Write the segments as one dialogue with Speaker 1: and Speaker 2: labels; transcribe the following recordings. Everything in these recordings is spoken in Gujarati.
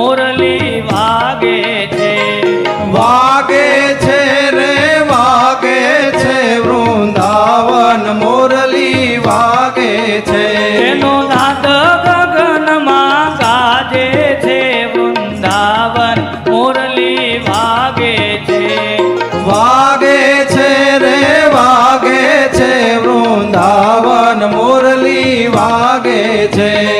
Speaker 1: મુરલી વાગે છે.
Speaker 2: વાગે છે રે વાગે છે વૃંદાવન મુરલી વાગે છે.
Speaker 1: એનો નાદ ગગનમાં ગાજે છે વૃંદાવન મુરલી વાગે છે.
Speaker 2: વાગે છે રે વાગે છે વૃંદાવન મુરલી વાગે છે.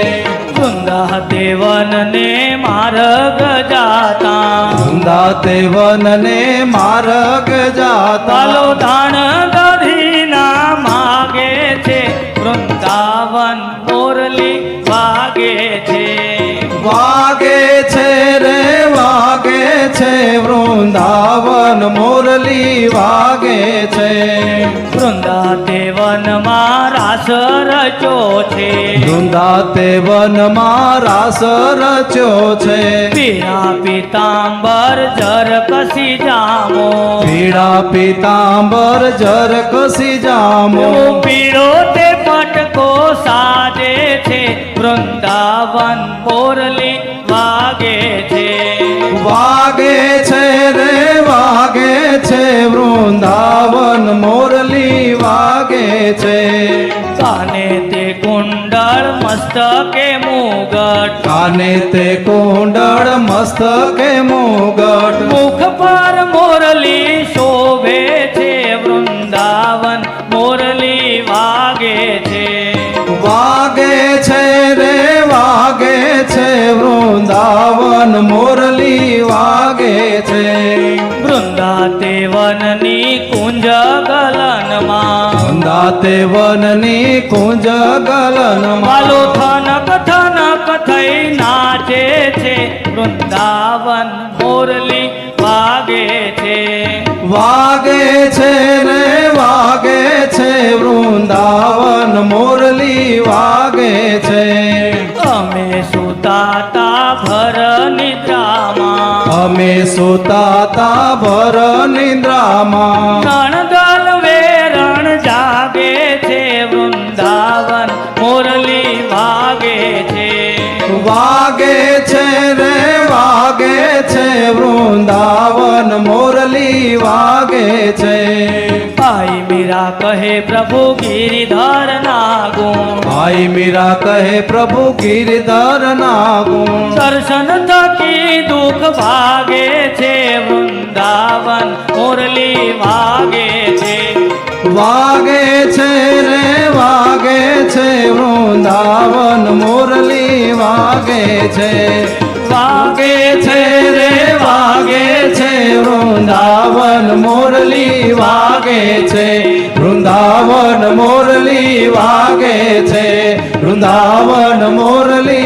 Speaker 1: દેવનને વનને માર્ગ જાતા.
Speaker 2: વૃંદાતે દેવનને માર્ગ જાતા. લો
Speaker 1: ધાણ દધીના માગે છે વૃંદાવન મોરલી માગે છે.
Speaker 2: વાગે છે વૃંદાવન મોરલી વાગે છે.
Speaker 1: વૃંદા વનમાં રાસ રચો છે.
Speaker 2: વૃંદાતે વનમાં રાસ રચ્યો છે.
Speaker 1: પીળા પીતાંબર જર કસી જામો.
Speaker 2: પીળા પીતાંબર જર કસી જામો.
Speaker 1: પીળો તે પટકો સાજે છે. વૃંદાવન મોરલી વાગે છે.
Speaker 2: વાગે છે રે વાગે છે વૃંદાવન મોરલી વાગે છે.
Speaker 1: કાને તે કુંડળ મસ્તકે મુગટ?
Speaker 2: કાને તે કુંડળ મસ્તકે મુગટ?
Speaker 1: મુખ પર
Speaker 2: છે.
Speaker 1: વૃંદા તે વનની કુંજ ગલનમાં.
Speaker 2: વૃંદાતે વનની કુંજ ગલનમાં. માલો
Speaker 1: થનક થનક થઈ નાચે છે. વૃંદાવન મોરલી વાગે છે.
Speaker 2: વાગે છે રે વાગે છે. વૃંદાવન મોરલી વાગે છે.
Speaker 1: અમે સુતાતા ભર નિદ્રામાં અમે
Speaker 2: સુતાતા ભર નિંદ્રામાં.
Speaker 1: વે વેરણ જાગે છે વૃંદાવન મોરલી વાગે છે.
Speaker 2: વાગે છે રે વાગે છે વૃંદાવન મોરલી વાગે છે.
Speaker 1: ભાઈ મીરા કહે પ્રભુ ગિરિધર ના ગુણ.
Speaker 2: ભાઈ મીરા કહે પ્રભુ ગિરિધર ના ગુણ.
Speaker 1: દર્શન થકી દુઃખ ભાગે છે વૃંદાવન મોરલી વાગે છે.
Speaker 2: વાગે છે રે વાગે છે વૃંદાવન મોરલી વાગે છે.
Speaker 1: વાગે છે રે,
Speaker 2: વાગે છે. વૃંદાવન મોરલી વાગે છે. વૃંદાવન મોરલી વાગે છે. વૃંદાવન મોરલી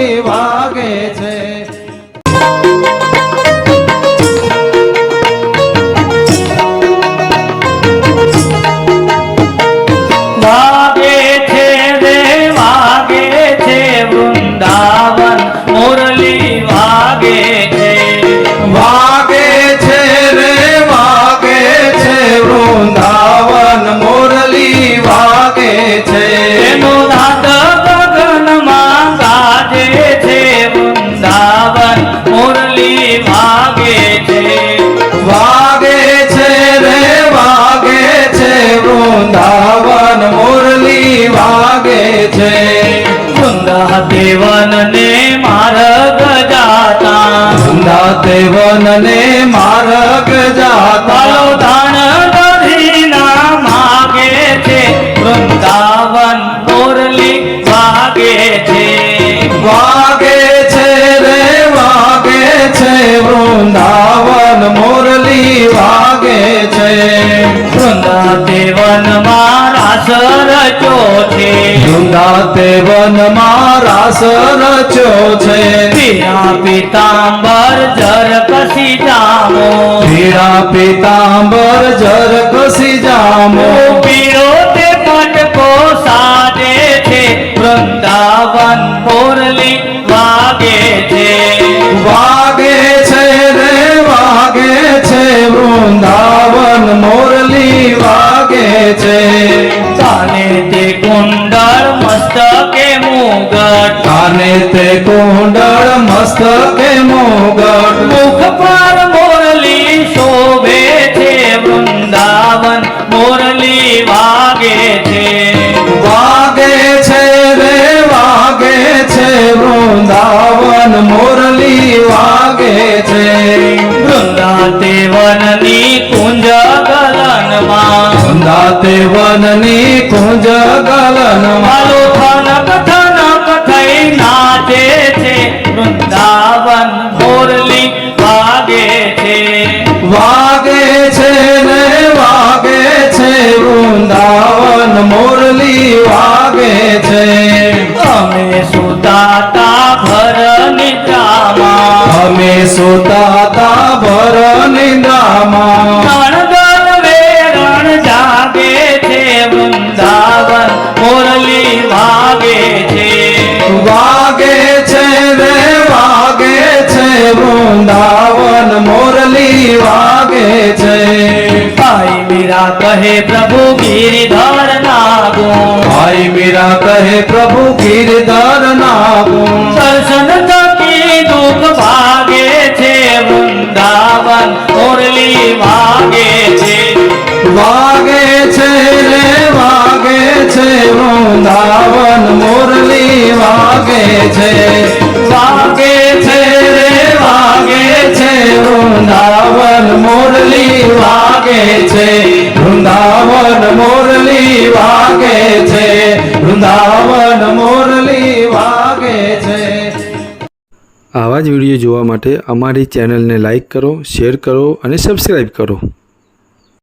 Speaker 1: દેવનને માર્ગ જાતા
Speaker 2: વૃંદાતે દેવનને માર્ગ જાતા
Speaker 1: દાન દધીના માગે છે. વૃંદાવન મોરલી વાગે છે.
Speaker 2: વાગે છે રે વાગે છે. વૃંદાવન મોરલી વાગે છે.
Speaker 1: વૃંદા
Speaker 2: વૃંદાતે વનમાં રાસ રચ્યો છે.
Speaker 1: પીળા પીતાંબર જર કસી જામો.
Speaker 2: પીળા પીતાંબર જર કસી જામો.
Speaker 1: પીળો તે પટકો સાજે છે. વૃંદાવન મોરલી વાગે છે.
Speaker 2: વાગે છે રે વાગે છે. વૃંદાવન મોરલી વાગે છે.
Speaker 1: તાને તે કુંડળ મસ્તકે મુગટ.
Speaker 2: કાને તે કુંડળ મસ્તકે મુગટ.
Speaker 1: મુખ પર મોરલી શોભે છે વૃંદાવન. મોરલી વાગે છે.
Speaker 2: વાગે છે રે વાગે છે વૃંદાવન. મોરલી વાગે છે.
Speaker 1: વૃંદા તે વનની કુંજ ગલનમાં.
Speaker 2: વૃંદાતે વનની
Speaker 1: અમે સુતાતા ભર નિદ્રામાં.
Speaker 2: અમે સુતાતા ભર નિંદ્રામાં.
Speaker 1: રણગન વેરણ જાગે છે વૃંદાવન મુરલી વાગે છે.
Speaker 2: વાગે
Speaker 1: મીરા કહે પ્રભુ ગિરિધર નાગું
Speaker 2: ભાઈ મીરા કહે પ્રભુ ગિરધર નાગું
Speaker 1: દર્શન થકી દુઃખ ભાગે છે વૃંદાવન મુરલી વાગે છે
Speaker 2: વાગે છે રે વાગે છે વૃંદાવન મોરલી વાગે છે
Speaker 1: વાગે છે
Speaker 2: રે વાગે છે વૃંદાવન મોરલી વાગે છે વૃંદાવન મોરલી વાગે છે, વૃંદાવન મોરલી વાગે છે. આવા જ વીડિયો જોવા માટે અમારી ચેનલને લાઈક કરો, શેર કરો અને સબસ્ક્રાઈબ કરો.